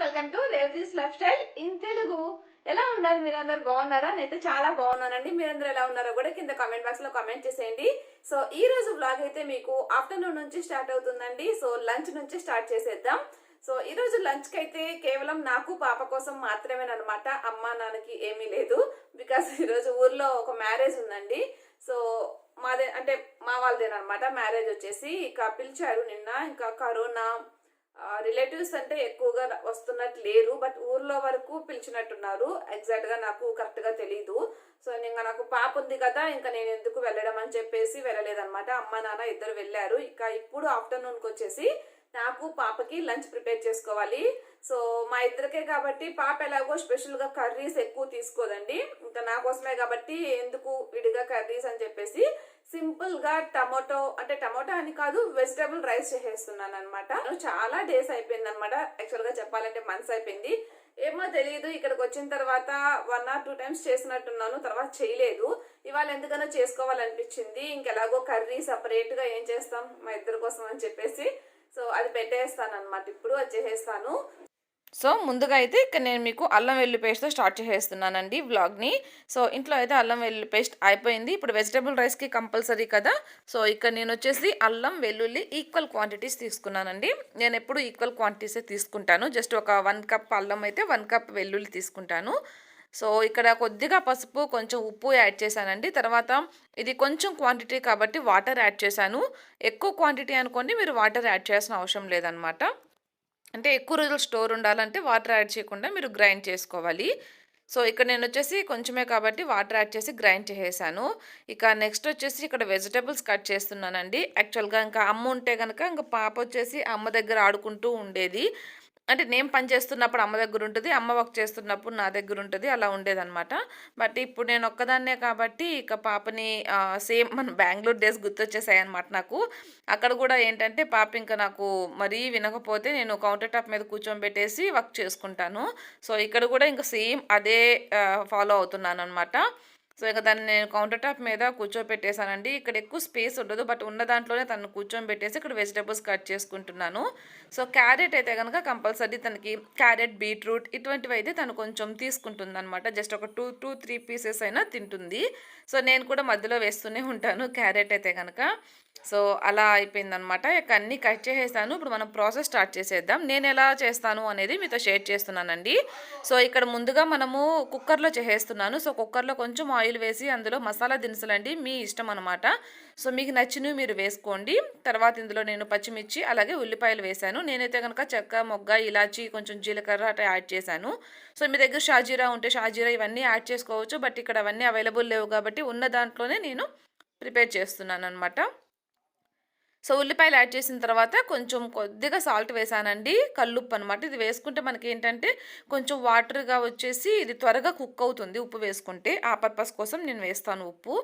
Welcome to Revathi's life style in Telugu. ఎలా ఉన్నారు మీరందరు? బాగున్నారా? నేనైతే చాలా బాగున్నానండి. మీరందరూ ఎలా ఉన్నారో కూడా కింద కామెంట్ బాక్స్లో కామెంట్ చేసేయండి. సో ఈ రోజు బ్లాగ్ అయితే మీకు ఆఫ్టర్నూన్ నుంచి స్టార్ట్ అవుతుందండి. సో లంచ్ నుంచి స్టార్ట్ చేసేద్దాం. సో ఈ రోజు లంచ్కి అయితే కేవలం నాకు పాప కోసం మాత్రమేనమాట అమ్మ నాన్నకి ఏమీ లేదు. బికాస్ ఈరోజు ఊర్లో ఒక మ్యారేజ్ ఉందండి. సో మాదే అంటే మా వాళ్ళదేనమాట మ్యారేజ్ వచ్చేసి ఇక పిలిచారు నిన్న. ఇంకా కరోనా రిలేటివ్స్ అంటే ఎక్కువగా వస్తున్నట్టు లేరు బట్ ఊర్లో వరకు పిలిచినట్టున్నారు. ఎగ్జాక్ట్గా నాకు కరెక్ట్గా తెలీదు. సో ఇంకా నాకు పాప ఉంది కదా ఇంకా నేను ఎందుకు వెళ్ళడం అని చెప్పేసి వెళ్ళలేదన్నమాట. అమ్మ నాన్న ఇద్దరు వెళ్ళారు. ఇక ఇప్పుడు ఆఫ్టర్నూన్కి వచ్చేసి నాకు పాపకి లంచ్ ప్రిపేర్ చేసుకోవాలి. సో మా ఇద్దరికే కాబట్టి పాప ఎలాగో స్పెషల్గా కర్రీస్ ఎక్కువ తీసుకోదండి. ఇంకా నా కోసమే కాబట్టి ఎందుకు విడిగా కర్రీస్ అని చెప్పేసి సింపుల్గా టమాటో అంటే టమాటో అని కాదు వెజిటబుల్ రైస్ చేసేస్తున్నాను అనమాట చాలా డేస్ అయిపోయింది అనమాట యాక్చువల్గా చెప్పాలంటే మంత్స్ అయిపోయింది. ఏమో తెలియదు ఇక్కడికి వచ్చిన తర్వాత వన్ ఆర్ టూ టైమ్స్ చేసినట్టున్నాను తర్వాత చేయలేదు. ఇవాళ ఎందుకన్నా చేసుకోవాలనిపించింది. ఇంకెలాగో కర్రీ సపరేట్గా ఏం చేస్తాం మా ఇద్దరి కోసం అని చెప్పేసి సో అది పెట్టేస్తాను అనమాట ఇప్పుడు వచ్చేసేస్తాను సో ముందుగా అయితే ఇక్కడ నేను మీకు అల్లం వెల్లుల్లి పేస్ట్తో స్టార్ట్ చేసేస్తున్నానండి వ్లాగ్ని. సో ఇంట్లో అయితే అల్లం వెల్లుల్లి పేస్ట్ అయిపోయింది. ఇప్పుడు వెజిటబుల్ రైస్కి కంపల్సరీ కదా. సో ఇక్కడ నేను వచ్చేసి అల్లం వెల్లుల్లి ఈక్వల్ క్వాంటిటీస్ తీసుకున్నానండి. నేను ఎప్పుడు ఈక్వల్ క్వాంటిటీసే తీసుకుంటాను. జస్ట్ ఒక వన్ కప్ అల్లం అయితే వన్ కప్ వెల్లుల్లి తీసుకుంటాను. సో ఇక్కడ కొద్దిగా పసుపు కొంచెం ఉప్పు యాడ్ చేశానండి. తర్వాత ఇది కొంచెం క్వాంటిటీ కాబట్టి వాటర్ యాడ్ చేశాను. ఎక్కువ క్వాంటిటీ అనుకోండి మీరు వాటర్ యాడ్ చేయాల్సిన అవసరం లేదనమాట అంటే ఎక్కువ రోజులు స్టోర్ ఉండాలంటే వాటర్ యాడ్ చేయకుండా మీరు గ్రైండ్ చేసుకోవాలి. సో ఇక్కడ నేను వచ్చేసి కొంచెమే కాబట్టి వాటర్ యాడ్ చేసి గ్రైండ్ చేసేసాను. ఇక నెక్స్ట్ వచ్చేసి ఇక్కడ వెజిటబుల్స్ కట్ చేస్తున్నానండి. యాక్చువల్గా ఇంకా అమ్మ ఉంటే కనుక ఇంకా పాప వచ్చేసి అమ్మ దగ్గర ఆడుకుంటూ ఉండేది. అంటే నేను పని చేస్తున్నప్పుడు అమ్మ దగ్గర ఉంటుంది అమ్మ వర్క్ చేస్తున్నప్పుడు నా దగ్గర ఉంటుంది అలా ఉండేదన్నమాట. బట్ ఇప్పుడు నేను ఒక్కదాన్నే కాబట్టి ఇక పాపని సేమ్ మన బెంగళూరు డేస్ గుర్తొచ్చేసాయి అనమాట నాకు. అక్కడ కూడా ఏంటంటే పాప ఇంకా నాకు మరీ వినకపోతే నేను కౌంటర్ టాప్ మీద కూర్చోబెట్టేసి వర్క్ చేసుకుంటాను. సో ఇక్కడ కూడా ఇంకా సేమ్ అదే ఫాలో అవుతున్నాను అనమాట సో ఇక దాన్ని నేను కౌంటర్ టాప్ మీద కూర్చోబెట్టేశానండి. ఇక్కడ ఎక్కువ స్పేస్ ఉండదు. బట్ ఉన్న దాంట్లోనే తను కూర్చోబెట్టేసి ఇక్కడ వెజిటబుల్స్ కట్ చేసుకుంటున్నాను. సో క్యారెట్ అయితే కనుక కంపల్సరీ తనకి క్యారెట్ బీట్రూట్ ఇటువంటివి అయితే తను కొంచెం తీసుకుంటుంది అనమాట జస్ట్ ఒక టూ టూ త్రీ పీసెస్ అయినా తింటుంది. సో నేను కూడా మధ్యలో వేస్తూనే ఉంటాను క్యారెట్ అయితే కనుక సో అలా అయిపోయిందనమాట ఇక అన్నీ కట్ చేసేసాను. ఇప్పుడు మనం ప్రాసెస్ స్టార్ట్ చేసేద్దాం. నేను ఎలా చేస్తాను అనేది మీతో షేర్ చేస్తున్నానండి. సో ఇక్కడ ముందుగా మనము కుక్కర్లో చేసేస్తున్నాను. సో కుక్కర్లో కొంచెం ఆయిల్ వేసి అందులో మసాలా దినుసులండి మీ ఇష్టం అనమాట సో మీకు నచ్చినవి మీరు వేసుకోండి. తర్వాత ఇందులో నేను పచ్చిమిర్చి అలాగే ఉల్లిపాయలు వేశాను. నేనైతే కనుక చెక్క మొగ్గ ఇలాచి కొంచెం జీలకర్ర అట్లా యాడ్ చేశాను. సో మీ దగ్గర షాజీరా ఉంటే షాజీరా ఇవన్నీ యాడ్ చేసుకోవచ్చు. బట్ ఇక్కడ అవన్నీ అవైలబుల్ లేవు కాబట్టి ఉన్న దాంట్లోనే నేను ప్రిపేర్ చేస్తున్నాను అనమాట సో ఉల్లిపాయలు యాడ్ చేసిన తర్వాత కొంచెం కొద్దిగా సాల్ట్ వేసానండి. కల్లుప్పు అనమాట ఇది వేసుకుంటే మనకి ఏంటంటే కొంచెం వాటర్గా వచ్చేసి ఇది త్వరగా కుక్ అవుతుంది ఉప్పు వేసుకుంటే. ఆ పర్పస్ కోసం నేను వేస్తాను ఉప్పు.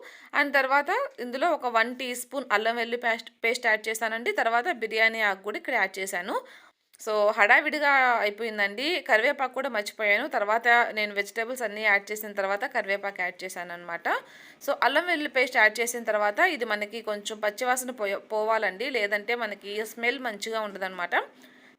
అండ్ తర్వాత ఇందులో ఒక వన్ టీ స్పూన్ అల్లం వెల్లి పేస్ట్ పేస్ట్ యాడ్ చేశానండి. తర్వాత బిర్యానీ ఆకు కూడా ఇక్కడ యాడ్ చేశాను. సో హడావిడిగా అయిపోయిందండి. కరివేపాకు కూడా మర్చిపోయాను. తర్వాత నేను వెజిటేబుల్స్ అన్నీ యాడ్ చేసిన తర్వాత కరివేపాకు యాడ్ చేశాను అనమాట సో అల్లం వెల్లుల్లి పేస్ట్ యాడ్ చేసిన తర్వాత ఇది మనకి కొంచెం పచ్చివాసన పోయ పోవాలండి. లేదంటే మనకి స్మెల్ మంచిగా ఉండదన్నమాట.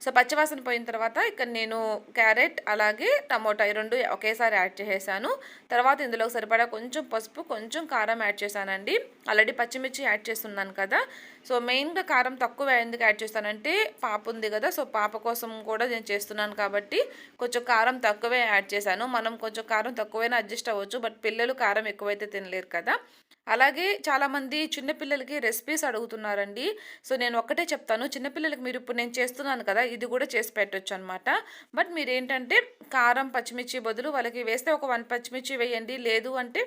సో పచ్చివాసన పోయిన తర్వాత ఇక్కడ నేను క్యారెట్ అలాగే టమోటా ఈ రెండు ఒకేసారి యాడ్ చేసేసాను. తర్వాత ఇందులో సరిపడా కొంచెం పసుపు కొంచెం కారం యాడ్ చేశానండి. ఆల్రెడీ పచ్చిమిర్చి యాడ్ చేస్తున్నాను కదా. సో మెయిన్గా కారం తక్కువ ఎందుకు యాడ్ చేస్తానంటే పాప ఉంది కదా సో పాప కోసం కూడా నేను చేస్తున్నాను కాబట్టి కొంచెం కారం తక్కువే యాడ్ చేశాను. మనం కొంచెం కారం తక్కువైనా అడ్జస్ట్ అవ్వచ్చు బట్ పిల్లలు కారం ఎక్కువైతే తినలేరు కదా. అలాగే చాలామంది చిన్నపిల్లలకి రెసిపీస్ అడుగుతున్నారండి. సో నేను ఒక్కటే చెప్తాను చిన్నపిల్లలకి మీరు ఇప్పుడు నేను చేస్తున్నాను కదా ఇది కూడా చేసి పెట్టొచ్చు అనమాట బట్ మీరు ఏంటంటే కారం పచ్చిమిర్చి బదులు వాళ్ళకి వేస్తే ఒక వన్ పచ్చిమిర్చి వేయండి లేదు అంటే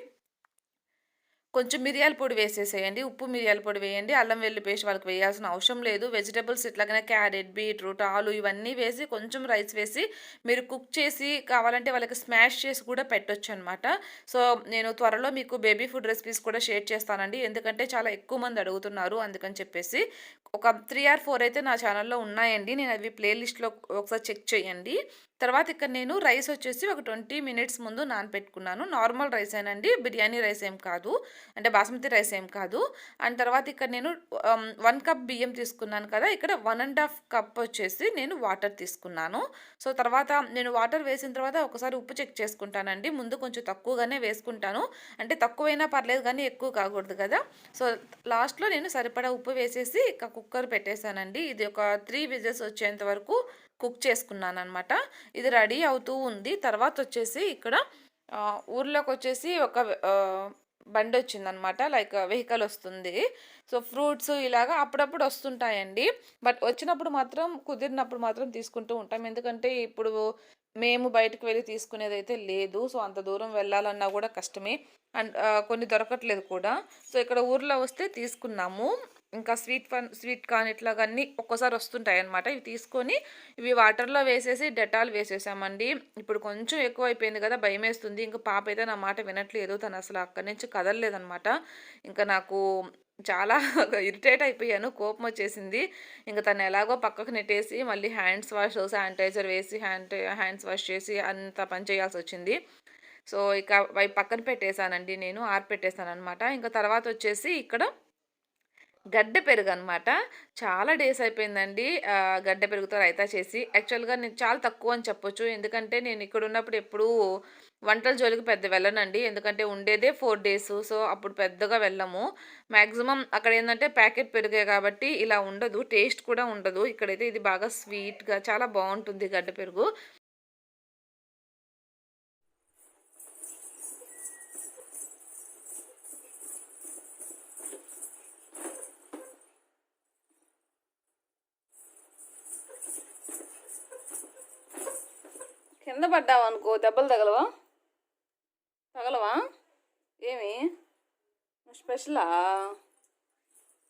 కొంచెం మిరియాల పొడి వేసేసేయండి ఉప్పు మిరియాల పొడి వేయండి అల్లం వెల్లి పేస్ట్ వాళ్ళకి వేయాల్సిన అవసరం లేదు. వెజిటబుల్స్ ఇట్లాగనే క్యారెట్ బీట్రూట్ ఆలు ఇవన్నీ వేసి కొంచెం రైస్ వేసి మీరు కుక్ చేసి కావాలంటే వాళ్ళకి స్మాష్ చేసి కూడా పెట్టొచ్చు అనమాట సో నేను త్వరలో మీకు బేబీ ఫుడ్ రెసిపీస్ కూడా షేర్ చేస్తానండి. ఎందుకంటే చాలా ఎక్కువ మంది అడుగుతున్నారు అందుకని చెప్పేసి. ఒక త్రీ ఆర్ ఫోర్ అయితే నా ఛానల్లో ఉన్నాయండి. నేను అవి ప్లేలిస్ట్లో ఒకసారి చెక్ చేయండి. తర్వాత ఇక్కడ నేను రైస్ వచ్చేసి ఒక ట్వంటీ మినిట్స్ ముందు నానపెట్టుకున్నాను. నార్మల్ రైస్ ఏనండి బిర్యానీ రైస్ ఏం కాదు అంటే బాస్మతి రైస్ ఏం కాదు. అండ్ తర్వాత ఇక్కడ నేను వన్ కప్ బియ్యం తీసుకున్నాను కదా ఇక్కడ వన్ అండ్ హాఫ్ కప్ వచ్చేసి నేను వాటర్ తీసుకున్నాను. సో తర్వాత నేను వాటర్ వేసిన తర్వాత ఒకసారి ఉప్పు చెక్ చేసుకుంటానండి. ముందు కొంచెం తక్కువగానే వేసుకుంటాను. అంటే తక్కువైనా పర్లేదు కానీ ఎక్కువ కాకూడదు కదా. సో లాస్ట్లో నేను సరిపడా ఉప్పు వేసేసి ఇక కుక్కర్ పెట్టేశానండి. ఇది ఒక త్రీ విజిల్స్ వచ్చేంత వరకు కుక్ చేసుకున్నాను అనమాట ఇది రెడీ అవుతూ ఉంది. తర్వాత వచ్చేసి ఇక్కడ ఊర్లోకి వచ్చేసి ఒక బండి వచ్చిందనమాట లైక్ వెహికల్ వస్తుంది. సో ఫ్రూట్స్ ఇలాగా అప్పుడప్పుడు వస్తుంటాయండి. బట్ వచ్చినప్పుడు మాత్రం కుదిరినప్పుడు మాత్రం తీసుకుంటూ ఉంటాం. ఎందుకంటే ఇప్పుడు మేము బయటకు వెళ్ళి తీసుకునేది అయితే లేదు. సో అంత దూరం వెళ్ళాలన్నా కూడా కష్టమే. అండ్ కొన్ని దొరకట్లేదు కూడా. సో ఇక్కడ ఊర్లో వస్తే తీసుకున్నాము. ఇంకా స్వీట్ ఫన్ స్వీట్ కార్న్ ఇట్లాగా అన్నీ ఒక్కోసారి వస్తుంటాయి అనమాట ఇవి తీసుకొని ఇవి వాటర్లో వేసేసి డెటాల్ వేసేసామండి. ఇప్పుడు కొంచెం ఎక్కువ అయిపోయింది కదా భయం వేస్తుంది ఇంకా పాప అయితే నా మాట వినట్లేదు. తను అసలు అక్కడి నుంచి కదలలేదనమాట ఇంకా నాకు చాలా ఇరిటేట్ అయిపోయాను. కోపం వచ్చేసింది. ఇంకా తను ఎలాగో పక్కకు నెట్టేసి మళ్ళీ హ్యాండ్స్ వాష్ శానిటైజర్ వేసి హ్యాండ్ హ్యాండ్స్ వాష్ చేసి అంత పని చేయాల్సి వచ్చింది. సో ఇక అవి పక్కన పెట్టేశానండి నేను ఆరిపెట్టేశాను అనమాట ఇంకా తర్వాత వచ్చేసి ఇక్కడ గడ్డ పెరుగు అనమాట చాలా డేస్ అయిపోయిందండి. గడ్డ పెరుగుతో రైతా చేసి. యాక్చువల్గా నేను చాలా తక్కువ అని చెప్పొచ్చు. ఎందుకంటే నేను ఇక్కడ ఉన్నప్పుడు ఎప్పుడూ వంటల జోలికి పెద్ద వెళ్ళనండి. ఎందుకంటే ఉండేదే ఫోర్ డేస్. సో అప్పుడు పెద్దగా వెళ్ళము. మ్యాక్సిమం అక్కడ ఏంటంటే ప్యాకెట్ పెరిగే కాబట్టి ఇలా ఉండదు. టేస్ట్ కూడా ఉండదు. ఇక్కడైతే ఇది బాగా స్వీట్గా చాలా బాగుంటుంది గడ్డ పెరుగు. కింద పడ్డావు అనుకో దెబ్బలు తగలవా? తగలవా? ఏమి? నువ్వు స్పెషలా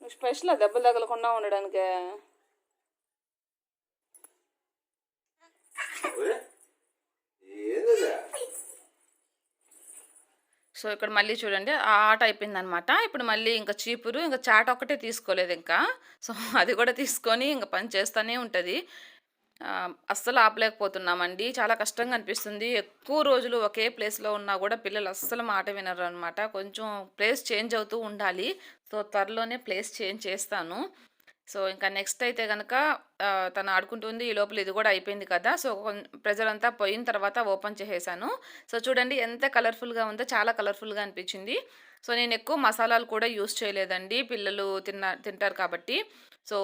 నువ్వు స్పెషలా దెబ్బలు తగలకుండా ఉండడానికి? సో ఇక్కడ మళ్ళీ చూడండి ఆ ఆట అయిపోయింది అనమాట ఇప్పుడు మళ్ళీ ఇంకా చీపురు ఇంకా చాట ఒక్కటే తీసుకోలేదు ఇంకా. సో అది కూడా తీసుకొని ఇంకా పని చేస్తూనే ఉంటుంది. అస్సలు ఆపలేకపోతున్నామండి. చాలా కష్టంగా అనిపిస్తుంది. ఎక్కువ రోజులు ఒకే ప్లేస్లో ఉన్నా కూడా పిల్లలు అస్సలు మాట వినరు అనమాట కొంచెం ప్లేస్ చేంజ్ అవుతూ ఉండాలి. సో త్వరలోనే ప్లేస్ చేంజ్ చేస్తాను. సో ఇంకా నెక్స్ట్ అయితే కనుక తను ఆడుకుంటుంది ఈ లోపల ఇది కూడా అయిపోయింది కదా. సో ప్రెజర్ అంతా పోయిన తర్వాత ఓపెన్ చేసేసాను. సో చూడండి ఎంత కలర్ఫుల్గా ఉందో చాలా కలర్ఫుల్గా అనిపించింది. సో నేను ఎక్కువ మసాలాలు కూడా యూస్ చేయలేదండి. పిల్లలు తిన్న తింటారు కాబట్టి. సో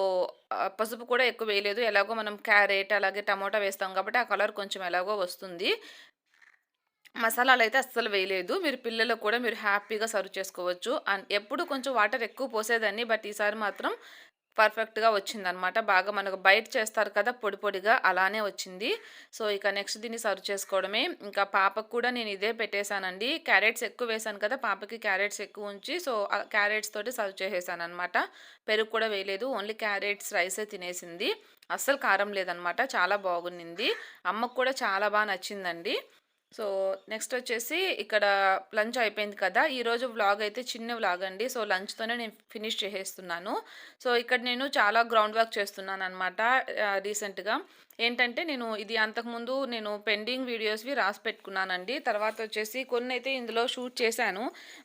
పసుపు కూడా ఎక్కువ వేయలేదు. ఎలాగో మనం క్యారెట్ అలాగే టమోటా వేస్తాం కాబట్టి ఆ కలర్ కొంచెం ఎలాగో వస్తుంది. మసాలాలు అయితే అస్సలు వేయలేదు. మీరు పిల్లలకు కూడా మీరు హ్యాపీగా సర్వ్ చేసుకోవచ్చు. అండ్ ఎప్పుడు కొంచెం వాటర్ ఎక్కువ పోసేదాన్ని. బట్ ఈసారి మాత్రం పర్ఫెక్ట్గా వచ్చిందనమాట. బాగా మనకు బయట చేస్తారు కదా పొడి పొడిగా అలానే వచ్చింది. సో ఇక నెక్స్ట్ దీన్ని సర్వ్ చేసుకోవడమే. ఇంకా పాపకు కూడా నేను ఇదే పెట్టేశానండి. క్యారెట్స్ ఎక్కువ వేసాను కదా పాపకి క్యారెట్స్ ఎక్కువ ఉంచి సో ఆ క్యారెట్స్ తోటి సర్వ్ చేసేసాను అనమాట పెరుగు కూడా వేయలేదు ఓన్లీ క్యారెట్స్ రైసే తినేసింది. అస్సలు కారం లేదనమాట చాలా బాగుండింది. అమ్మకు కూడా చాలా బాగా నచ్చిందండి. సో నెక్స్ట్ వచ్చేసి ఇక్కడ లంచ్ అయిపోయింది కదా. ఈరోజు వ్లాగ్ అయితే చిన్న వ్లాగ్ అండి. సో లంచ్తోనే నేను ఫినిష్ చేసేస్తున్నాను. సో ఇక్కడ నేను చాలా గ్రౌండ్ వర్క్ చేస్తున్నాను అనమాట రీసెంట్గా ఏంటంటే నేను ఇది అంతకుముందు నేను పెండింగ్ వీడియోస్వి రాసి పెట్టుకున్నానండి. తర్వాత వచ్చేసి కొన్ని అయితే ఇందులో షూట్ చేశాను.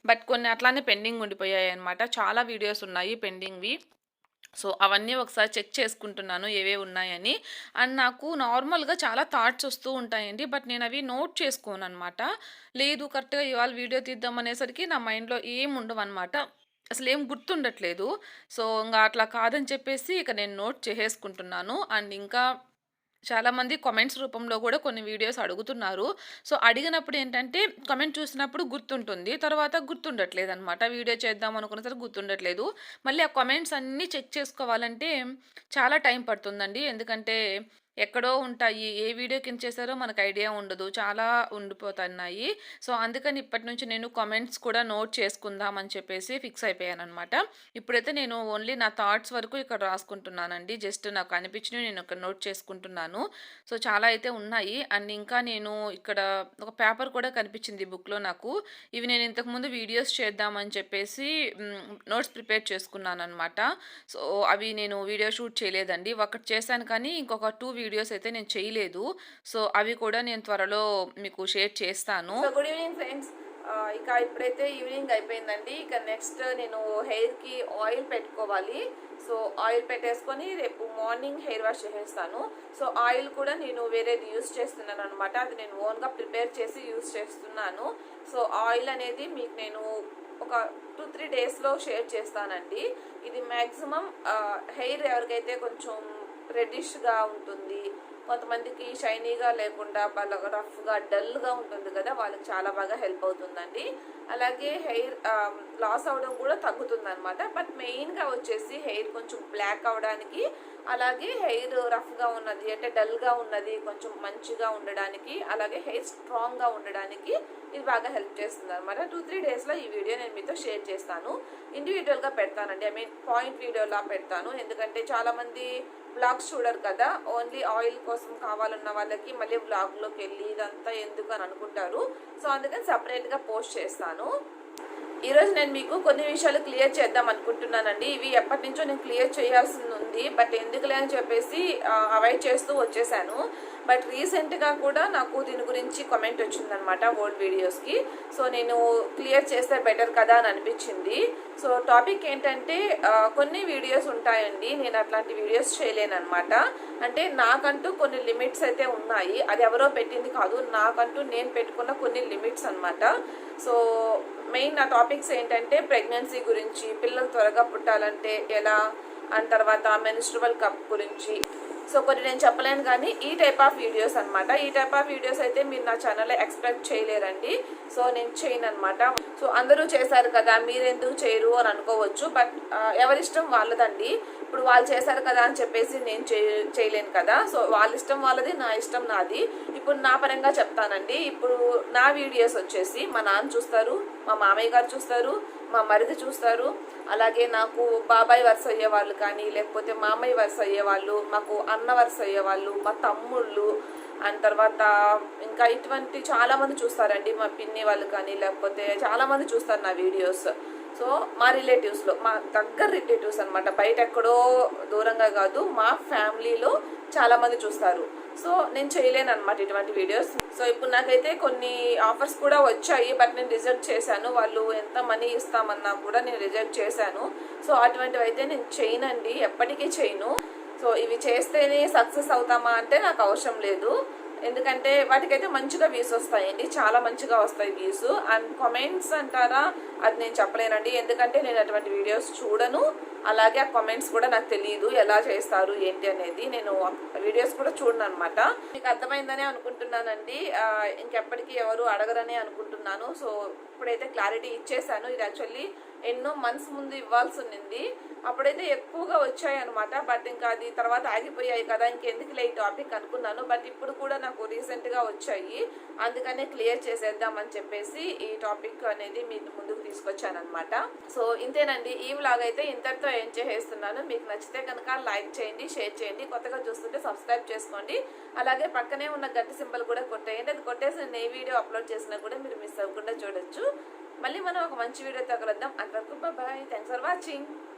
బట్ కొన్ని అట్లానే పెండింగ్ ఉండిపోయాయి అనమాట చాలా వీడియోస్ ఉన్నాయి పెండింగ్వి సో అవన్నీ ఒకసారి చెక్ చేసుకుంటున్నాను ఏవే ఉన్నాయని. అండ్ నాకు నార్మల్గా చాలా థాట్స్ వస్తూ ఉంటాయండి బట్ నేను అవి నోట్ చేసుకోను అనమాట లేదు కరెక్ట్గా ఇవాళ వీడియో తీద్దాం అనేసరికి నా మైండ్లో ఏం ఉండవు అనమాట అసలు ఏం గుర్తుండట్లేదు. సో ఇంకా అట్లా కాదని చెప్పేసి ఇక నేను నోట్ చేసేసుకుంటున్నాను. అండ్ ఇంకా చాలామంది కామెంట్స్ రూపంలో కూడా కొన్ని వీడియోస్ అడుగుతున్నారు. సో అడిగినప్పుడు ఏంటంటే కామెంట్ చూసినప్పుడు గుర్తుంటుంది. తర్వాత గుర్తుండట్లేదు అనమాట వీడియో చేద్దాం అనుకున్న సరే గుర్తుండట్లేదు. మళ్ళీ ఆ కామెంట్స్ అన్నీ చెక్ చేసుకోవాలంటే చాలా టైం పడుతుందండి. ఎందుకంటే ఎక్కడో ఉంటాయి. ఏ వీడియో కింద చేశారో మనకు ఐడియా ఉండదు. చాలా ఉండిపోతున్నాయి. సో అందుకని ఇప్పటి నుంచి నేను కామెంట్స్ కూడా నోట్ చేసుకుందాం అని చెప్పేసి ఫిక్స్ అయిపోయాను అనమాట ఇప్పుడైతే నేను ఓన్లీ నా థాట్స్ వరకు ఇక్కడ రాసుకుంటున్నానండి. జస్ట్ నాకు అనిపించినవి నేను ఇక్కడ నోట్ చేసుకుంటున్నాను. సో చాలా అయితే ఉన్నాయి. అండ్ ఇంకా నేను ఇక్కడ ఒక పేపర్ కూడా కనిపించింది బుక్లో నాకు. ఇవి నేను ఇంతకుముందు వీడియోస్ చేద్దామని చెప్పేసి నోట్స్ ప్రిపేర్ చేసుకున్నాను అనమాట సో అవి నేను వీడియో షూట్ చేయలేదండి. ఒకటి చేశాను కానీ ఇంకొక టూ వీడియోస్ అయితే నేను చేయలేదు. సో అవి కూడా నేను త్వరలో మీకు షేర్ చేస్తాను. Good evening friends. ఇక ఇప్పుడైతే ఈవినింగ్ అయిపోయిందండి. ఇక నెక్స్ట్ నేను హెయిర్కి ఆయిల్ పెట్టుకోవాలి. సో ఆయిల్ పెట్టేసుకొని రేపు మార్నింగ్ హెయిర్ వాష్ చేసేస్తాను. సో ఆయిల్ కూడా నేను వేరేది యూస్ చేస్తున్నాను అనమాట అది నేను ఓన్గా ప్రిపేర్ చేసి యూస్ చేస్తున్నాను. సో ఆయిల్ అనేది మీకు నేను ఒక టూ త్రీ డేస్లో షేర్ చేస్తానండి. ఇది మ్యాక్సిమం హెయిర్ ఎవరికైతే కొంచెం రెడ్డిష్గా ఉంటుంది. కొంతమందికి షైనీగా లేకుండా బాగా రఫ్గా డల్గా ఉంటుంది కదా వాళ్ళకి చాలా బాగా హెల్ప్ అవుతుందండి. అలాగే హెయిర్ లాస్ um, అవడం కూడా తగ్గుతుంది అనమాట బట్ మెయిన్గా వచ్చేసి హెయిర్ కొంచెం బ్లాక్ అవడానికి అలాగే హెయిర్ రఫ్గా ఉన్నది అంటే డల్గా ఉన్నది కొంచెం మంచిగా ఉండడానికి అలాగే హెయిర్ స్ట్రాంగ్గా ఉండడానికి ఇది బాగా హెల్ప్ చేస్తుంది అనమాట టూ త్రీ డేస్లో ఈ వీడియో నేను మీతో షేర్ చేస్తాను. ఇండివిజువల్గా పెడతానండి. ఐ మీన్ పాయింట్ వీడియోలా పెడతాను. ఎందుకంటే చాలామంది బ్లాగ్స్ చూడరు కదా. ఓన్లీ ఆయిల్ కోసం కావాలన్న వాళ్ళకి మళ్ళీ బ్లాగ్లోకి వెళ్ళి ఇదంతా ఎందుకు అని అనుకుంటారు. సో అందుకని సపరేట్గా పోస్ట్ చేస్తాను. ఈరోజు నేను మీకు కొన్ని విషయాలు క్లియర్ చేద్దాం అనుకుంటున్నానండి. ఇవి ఎప్పటి నుంచో నేను క్లియర్ చేయాల్సి ఉంది. బట్ ఎందుకులే అని చెప్పేసి అవాయిడ్ చేస్తూ వచ్చేసాను. బట్ రీసెంట్గా కూడా నాకు దీని గురించి కామెంట్ వచ్చిందనమాట ఓల్డ్ వీడియోస్కి. సో నేను క్లియర్ చేస్తే బెటర్ కదా అని అనిపించింది. సో టాపిక్ ఏంటంటే కొన్ని వీడియోస్ ఉంటాయండి. నేను అట్లాంటి వీడియోస్ చేయలేనమాట అంటే నాకంటూ కొన్ని లిమిట్స్ అయితే ఉన్నాయి. అది ఎవరో పెట్టింది కాదు. నాకంటూ నేను పెట్టుకున్న కొన్ని లిమిట్స్ అన్నమాట. సో మెయిన్ నా టాపిక్స్ ఏంటంటే ప్రెగ్నెన్సీ గురించి పిల్లలు త్వరగా పుట్టాలంటే ఎలా అండ్ తర్వాత మెన్స్ట్రువల్ కప్ గురించి. సో కొన్ని నేను చెప్పలేను కానీ ఈ టైప్ ఆఫ్ వీడియోస్ అనమాట ఈ టైప్ ఆఫ్ వీడియోస్ అయితే మీరు నా ఛానల్లో ఎక్స్పెక్ట్ చేయలేరండి. సో నేను చేయను అనమాట సో అందరూ చేశారు కదా మీరెందుకు చేయరు అని అనుకోవచ్చు. బట్ ఎవరిష్టం వాళ్ళదండి. ఇప్పుడు వాళ్ళు చేశారు కదా అని చెప్పేసి నేను చే- చేయలేను కదా. సో వాళ్ళ ఇష్టం వాళ్ళది నా ఇష్టం నాది. ఇప్పుడు నా పరంగా చెప్తానండి. ఇప్పుడు నా వీడియోస్ వచ్చేసి మా నాన్న చూస్తారు మా మామయ్య గారు చూస్తారు మా మరిది చూస్తారు. అలాగే నాకు బాబాయ్ వరుస అయ్యే వాళ్ళు కానీ లేకపోతే మామయ్య వరుస అయ్యేవాళ్ళు మాకు అన్న వరుస అయ్యేవాళ్ళు మా తమ్ముళ్ళు అండ్ తర్వాత ఇంకా ఇటువంటి చాలామంది చూస్తారండి. మా పిన్ని వాళ్ళు కానీ లేకపోతే చాలామంది చూస్తారు నా వీడియోస్. సో మా రిలేటివ్స్లో మా దగ్గర రిలేటివ్స్ అనమాట బయట ఎక్కడో దూరంగా కాదు మా ఫ్యామిలీలో చాలామంది చూస్తారు. సో నేను చేయలేను అనమాట ఇటువంటి వీడియోస్. సో ఇప్పుడు నాకైతే కొన్ని ఆఫర్స్ కూడా వచ్చాయి బట్ నేను రిజెక్ట్ చేశాను. వాళ్ళు ఎంత మనీ ఇస్తామన్నా కూడా నేను రిజెక్ట్ చేశాను. సో అటువంటివి అయితే నేను చేయనండి ఎప్పటికీ చేయను. సో ఇవి చేస్తేనే సక్సెస్ అవుతామా అంటే నాకు అవసరం లేదు. ఎందుకంటే వాటికైతే మంచిగా వ్యూస్ వస్తాయండి చాలా మంచిగా వస్తాయి వ్యూస్ అండ్ కామెంట్స్ అంటారా? అది నేను చెప్పలేనండి. ఎందుకంటే నేను అటువంటి వీడియోస్ చూడను. అలాగే ఆ కామెంట్స్ కూడా నాకు తెలియదు ఎలా చేస్తారు? ఏంటి అనేది నేను వీడియోస్ కూడా చూడను అనమాట మీకు అర్థమైందనే అనుకుంటున్నానండి. ఇంకెప్పటికీ ఎవరు అడగరనే అనుకుంటున్నాను. సో ఇప్పుడైతే క్లారిటీ ఇచ్చేసాను ఇది యాక్చువల్లీ ఎన్నో మంత్స్ ముందు ఇవ్వాల్సి ఉండింది అప్పుడైతే ఎక్కువగా వచ్చాయి అనమాట బట్ ఇంకా అది తర్వాత ఆగిపోయాయి కదా ఇంకెందుకులే ఈ టాపిక్ అనుకున్నాను. బట్ ఇప్పుడు కూడా నాకు రీసెంట్గా వచ్చాయి. అందుకనే క్లియర్ చేసేద్దామని చెప్పేసి ఈ టాపిక్ అనేది మీ ముందుకు తీసుకొచ్చాను అనమాట సో ఇంతేనండి. ఈ వ్లాగ్ అయితే ఇంతటితో ఏం చేసేస్తున్నాను. మీకు నచ్చితే కనుక లైక్ చేయండి షేర్ చేయండి. కొత్తగా చూస్తుంటే సబ్స్క్రైబ్ చేసుకోండి. అలాగే పక్కనే ఉన్న గంట సింబల్ కూడా కొట్టేయండి. అది కొట్టేసి నేను ఏ వీడియో అప్లోడ్ చేసినా కూడా మీరు మిస్ అవ్వకుండా చూడొచ్చు. మళ్ళీ మనం ఒక మంచి వీడియోతో కలుద్దాం అంతవరకు బాయ్ థ్యాంక్స్ ఫర్ వాచింగ్